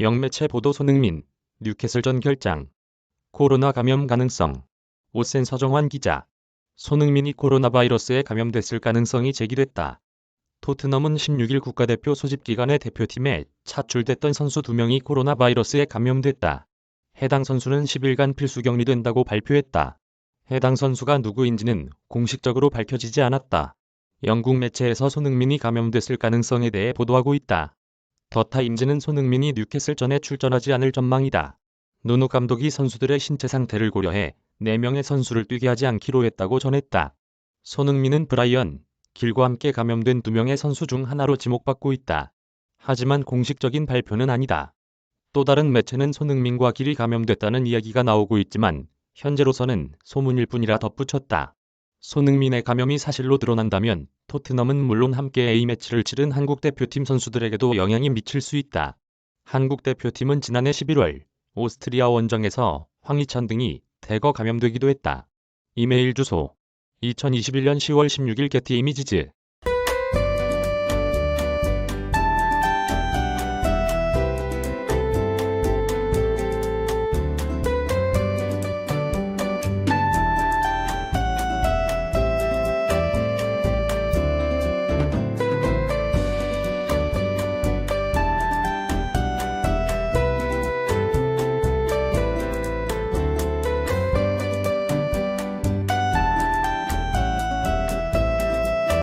영매체 보도 손흥민, 뉴캐슬전 결장. 코로나 감염 가능성. 오센 서정환 기자. 손흥민이 코로나 바이러스에 감염됐을 가능성이 제기됐다. 토트넘은 16일 국가대표 소집 기간에 대표팀에 차출됐던 선수 2명이 코로나 바이러스에 감염됐다. 해당 선수는 10일간 필수 격리된다고 발표했다. 해당 선수가 누구인지는 공식적으로 밝혀지지 않았다. 영국 매체에서 손흥민이 감염됐을 가능성에 대해 보도하고 있다. 더 타임즈는 손흥민이 뉴캐슬전에 출전하지 않을 전망이다. 누누 감독이 선수들의 신체 상태를 고려해 4명의 선수를 뛰게 하지 않기로 했다고 전했다. 손흥민은 브라이언, 길과 함께 감염된 2명의 선수 중 하나로 지목받고 있다. 하지만 공식적인 발표는 아니다. 또 다른 매체는 손흥민과 길이 감염됐다는 이야기가 나오고 있지만 현재로서는 소문일 뿐이라 덧붙였다. 손흥민의 감염이 사실로 드러난다면 토트넘은 물론 함께 A매치를 치른 한국 대표팀 선수들에게도 영향이 미칠 수 있다. 한국 대표팀은 지난해 11월 오스트리아 원정에서 황희찬 등이 대거 감염되기도 했다. 이메일 주소 2021년 10월 16일 게티 이미지즈